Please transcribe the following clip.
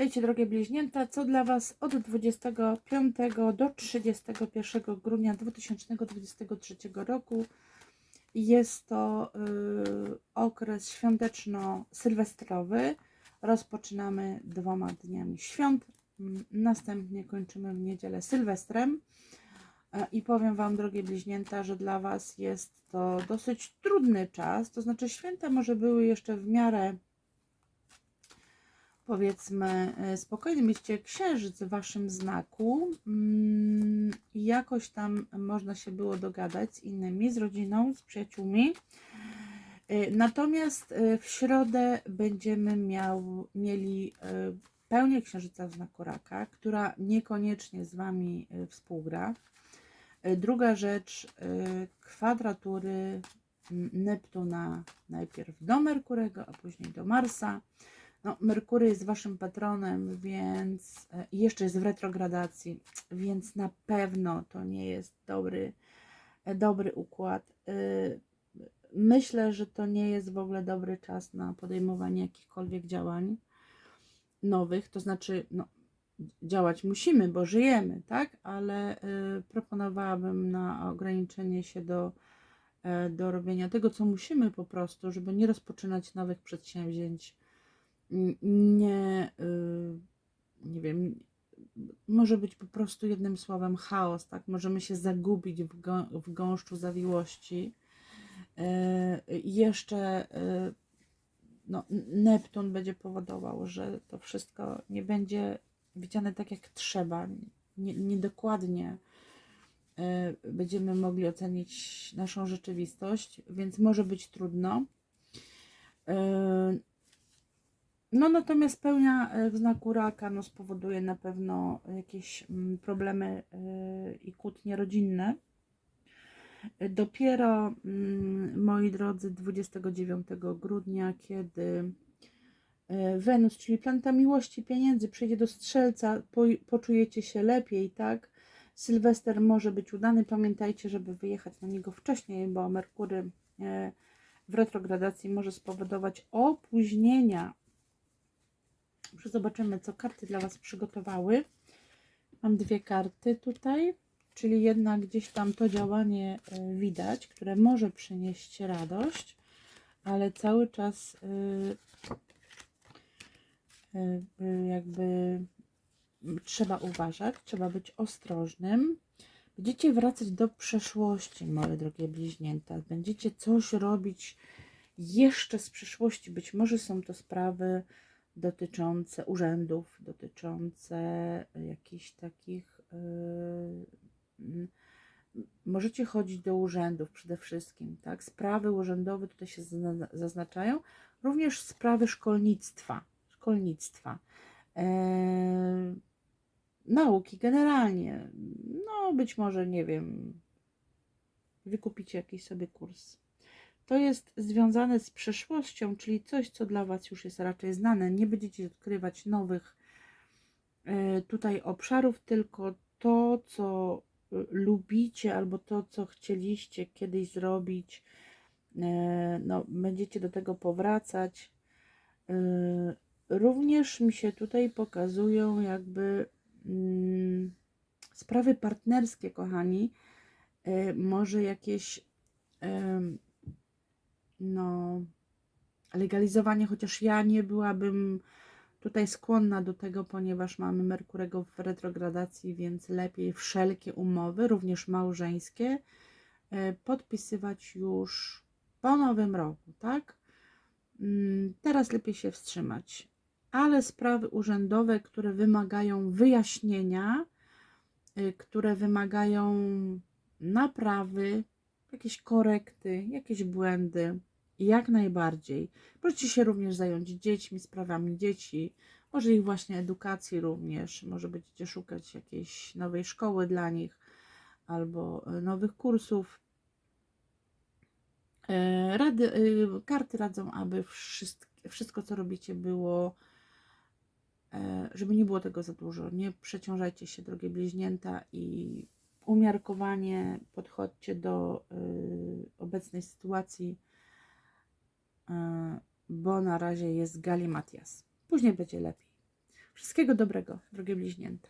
Witajcie drogie bliźnięta, co dla Was od 25 do 31 grudnia 2023 roku. Jest to y, okres świąteczno-sylwestrowy. Rozpoczynamy dwoma dniami świąt, następnie kończymy w niedzielę sylwestrem. E, I powiem Wam, drogie bliźnięta, że dla Was jest to dosyć trudny czas. To znaczy, święta może były jeszcze w miarę powiedzmy e, spokojnie, mieliście księżyc w waszym znaku mm, i jakoś tam można się było dogadać z innymi, z rodziną, z przyjaciółmi. E, Natomiast e, w środę będziemy miał, mieli pełnię księżyca w znaku raka, która niekoniecznie z wami współgra. Druga rzecz, kwadratury Neptuna najpierw do Merkurego, a później do Marsa. No, Merkury jest waszym patronem, więc e, jeszcze jest w retrogradacji, więc na pewno to nie jest dobry, e, dobry układ. E, Myślę, że to nie jest w ogóle dobry czas na podejmowanie jakichkolwiek działań nowych, to znaczy, no, działać musimy, bo żyjemy, tak? Ale proponowałabym na ograniczenie się do, do robienia tego, co musimy po prostu, żeby nie rozpoczynać nowych przedsięwzięć nie, y, nie wiem, może być po prostu jednym słowem chaos, tak? Możemy się zagubić w, w gąszczu zawiłości. I Jeszcze e, no, Neptun będzie powodował, że to wszystko nie będzie widziane tak jak trzeba, nie- niedokładnie będziemy mogli ocenić naszą rzeczywistość, więc może być trudno. No natomiast pełnia e, w znaku raka no, spowoduje na pewno jakieś mm, problemy e, i kłótnie rodzinne. Dopiero, mm, moi drodzy, 29 grudnia, kiedy e, Wenus, czyli planeta miłości, pieniędzy, przejdzie do strzelca, po, poczujecie się lepiej, tak? Sylwester może być udany. Pamiętajcie, żeby wyjechać na niego wcześniej, bo Merkury w retrogradacji może spowodować opóźnienia zobaczymy, co karty dla Was przygotowały. Mam dwie karty tutaj, czyli jedna gdzieś tam to działanie e, widać, które może przynieść radość, ale cały czas y, y, jakby trzeba uważać, trzeba być ostrożnym. Będziecie wracać do przeszłości, moje drogie bliźnięta. Będziecie coś robić jeszcze z przeszłości. Być może są to sprawy dotyczące urzędów, dotyczące jakichś takich. Yy, możecie chodzić do urzędów przede wszystkim, tak? Sprawy urzędowe tutaj się zazna- zaznaczają, również sprawy szkolnictwa, szkolnictwa, yy, nauki generalnie. No, być może, nie wiem, wykupicie jakiś sobie kurs to jest związane z przeszłością, czyli coś, co dla Was już jest raczej znane. Nie będziecie odkrywać nowych e, tutaj obszarów, tylko to, co e, lubicie, albo to, co chcieliście kiedyś zrobić. e, No, będziecie do tego powracać. Również mi się tutaj pokazują jakby mm, sprawy partnerskie, kochani. Może jakieś no, legalizowanie, chociaż ja nie byłabym tutaj skłonna do tego, ponieważ mamy Merkurego w retrogradacji, więc lepiej wszelkie umowy, również małżeńskie, e, podpisywać już po nowym roku, tak? Mm, Teraz lepiej się wstrzymać, ale sprawy urzędowe, które wymagają wyjaśnienia, y, które wymagają naprawy, jakieś korekty, jakieś błędy, jak najbardziej. Możecie się również zająć dziećmi, sprawami dzieci, może ich właśnie edukacji również, może będziecie szukać jakiejś nowej szkoły dla nich albo e, nowych kursów. E, Rady, y, karty radzą, aby wszystko, co robicie, było, e, żeby nie było tego za dużo. Nie przeciążajcie się, drogie bliźnięta, i umiarkowanie podchodźcie do obecnej sytuacji, bo na razie jest galimatias. Później będzie lepiej. Wszystkiego dobrego, drogie bliźnięta.